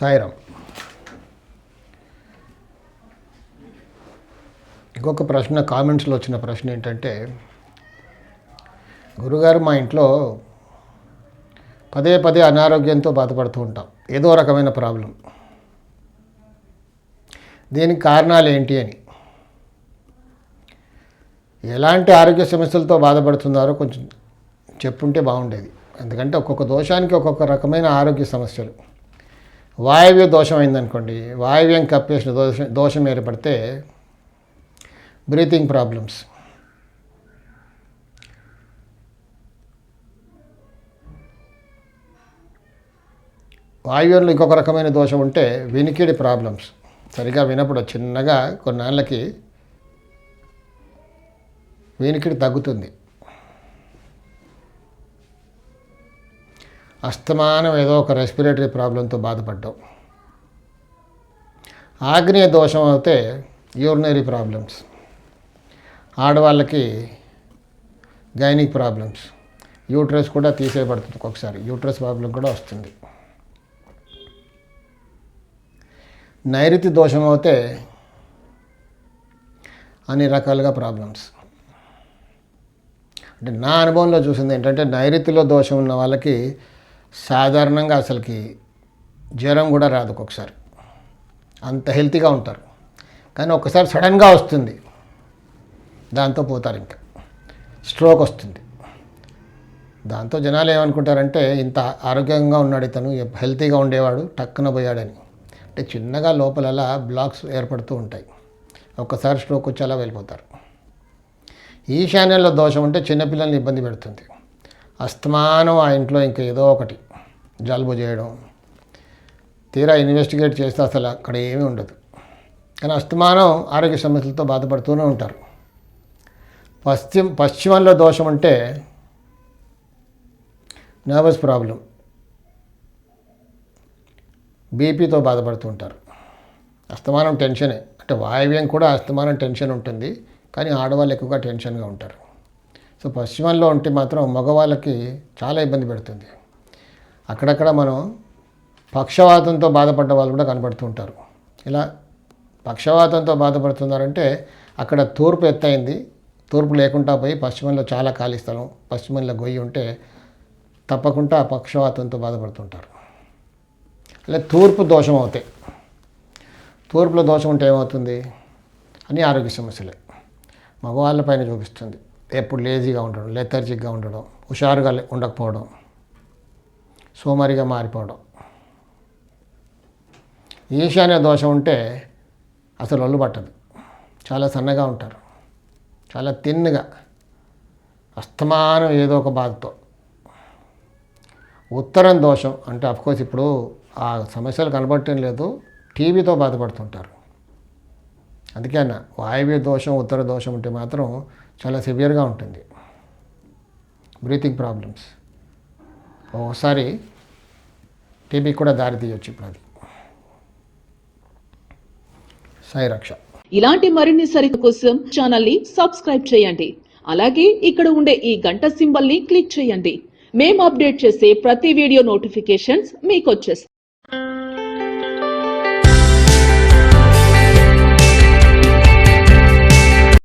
సాయిరామ్ ఇంకొక ప్రశ్న కామెంట్స్లో వచ్చిన ప్రశ్న ఏంటంటే గురుగారు మా ఇంట్లో పదే పదే అనారోగ్యంతో బాధపడుతూ ఉంటాం. ఏదో రకమైన ప్రాబ్లం. దీనికి కారణాలు ఏంటి అని. ఎలాంటి ఆరోగ్య సమస్యలతో బాధపడుతున్నారో కొంచెం చెప్పుంటే బాగుండేది. ఎందుకంటే ఒక్కొక్క దోషానికి ఒక్కొక్క రకమైన ఆరోగ్య సమస్యలు. వాయువ్య దోషం అయిందనుకోండి వాయవ్యం కప్పేసిన దోషం దోషం ఏర్పడితే బ్రీతింగ్ ప్రాబ్లమ్స్ వాయువ్యంలో ఇంకొక రకమైన దోషం ఉంటే వినికిడి ప్రాబ్లమ్స్ సరిగా వినప్పుడు చిన్నగా కొన్నాళ్ళకి వినికిడి తగ్గుతుంది. అస్తమానం ఏదో ఒక రెస్పిరేటరీ ప్రాబ్లంతో బాధపడ్డాం ఆగ్నేయ దోషం అయితే యూరినరీ ప్రాబ్లమ్స్ ఆడవాళ్ళకి గైనిక్ ప్రాబ్లమ్స్ యూట్రస్ కూడా తీసేయబడుతుంది ఒక్కొక్కసారి. యూట్రస్ ప్రాబ్లం కూడా వస్తుంది. నైరుతి దోషం అయితే అన్ని రకాలుగా ప్రాబ్లమ్స్ అంటే నా అనుభవంలో చూసింది ఏంటంటే నైరుతిలో దోషం ఉన్న వాళ్ళకి సాధారణంగా అసలుకి జ్వరం కూడా రాదు ఒక్కొక్కసారి. అంత హెల్తీగా ఉంటారు. కానీ ఒక్కసారి సడన్గా వస్తుంది. దాంతో పోతారు ఇంకా. స్ట్రోక్ వస్తుంది. దాంతో జనాలు ఏమనుకుంటారంటే ఇంత ఆరోగ్యంగా ఉన్నాడు ఇతను హెల్తీగా ఉండేవాడు టక్కున పోయాడని. అంటే చిన్నగా లోపల బ్లాక్స్ ఏర్పడుతూ ఉంటాయి. ఒక్కసారి స్ట్రోక్ వచ్చేలా వెళ్ళిపోతారు. ఈశాన్యంలో దోషం ఉంటే చిన్నపిల్లల్ని ఇబ్బంది పెడుతుంది. అస్తమానం ఆ ఇంట్లో ఇంకా ఏదో ఒకటి జలుబు చేయడం. తీరా ఇన్వెస్టిగేట్ చేస్తే అసలు అక్కడ ఏమీ ఉండదు. కానీ అస్తమానం ఆరోగ్య సమస్యలతో బాధపడుతూనే ఉంటారు. పశ్చిమ పశ్చిమంలో దోషం అంటే నర్వస్ ప్రాబ్లం. బీపీతో బాధపడుతూ ఉంటారు. అస్తమానం టెన్షనే. అంటే వాయవ్యం కూడా అస్తమానం టెన్షన్ ఉంటుంది. కానీ ఆడవాళ్ళు ఎక్కువగా టెన్షన్గా ఉంటారు. సో పశ్చిమంలో ఉంటే మాత్రం మగవాళ్ళకి చాలా ఇబ్బంది పెడుతుంది. అక్కడక్కడ మనం పక్షవాతంతో బాధపడ్డ వాళ్ళు కూడా కనబడుతుంటారు ఇలా పక్షవాతంతో బాధపడుతున్నారంటే అక్కడ తూర్పు ఎత్తైంది తూర్పు లేకుండా పోయి పశ్చిమంలో చాలా ఖాళీ స్థలం పశ్చిమంలో గొయ్యి ఉంటే తప్పకుండా పక్షవాతంతో బాధపడుతుంటారు. అలా తూర్పు దోషం అవుతాయి. తూర్పులో దోషం ఉంటే ఏమవుతుంది? అని ఆరోగ్య సమస్యలే. మగవాళ్ళపైన చూపిస్తుంది. ఎప్పుడు లేజీగా ఉండడం లెథర్జిక్గా ఉండడం హుషారుగా లే- ఉండకపోవడం సోమరిగా మారిపోవడం. ఈశాన్య దోషం ఉంటే అసలు ఒళ్ళు పట్టదు. చాలా సన్నగా ఉంటారు. చాలా తిన్నగా అస్తమానం ఏదో ఒక బాధతో. ఉత్తరం దోషం అంటే అఫ్కోర్స్ ఇప్పుడు ఆ సమస్యలు కనబడటం లేదు టీవీతో బాధపడుతుంటారు. అందుకే అన్న వాయువ్య దోషం ఉత్తర దోషం ఉంటే మాత్రం చాలా సివియర్గా ఉంటుంది. Breathing problems. ఒకసారి టీబీ కూడా దారి తీయొచ్చు ఇప్పుడు అది. సాయి రక్ష. ఇలాంటి మరిన్ని సరిత కోసం ఛానల్ని సబ్స్క్రైబ్ చేయండి. అలాగే ఇక్కడ ఉండే ఈ గంట సింబల్ని క్లిక్ చేయండి. మేము అప్డేట్ చేసే ప్రతి వీడియో నోటిఫికేషన్స్ మీకు వచ్చేస్తాయి.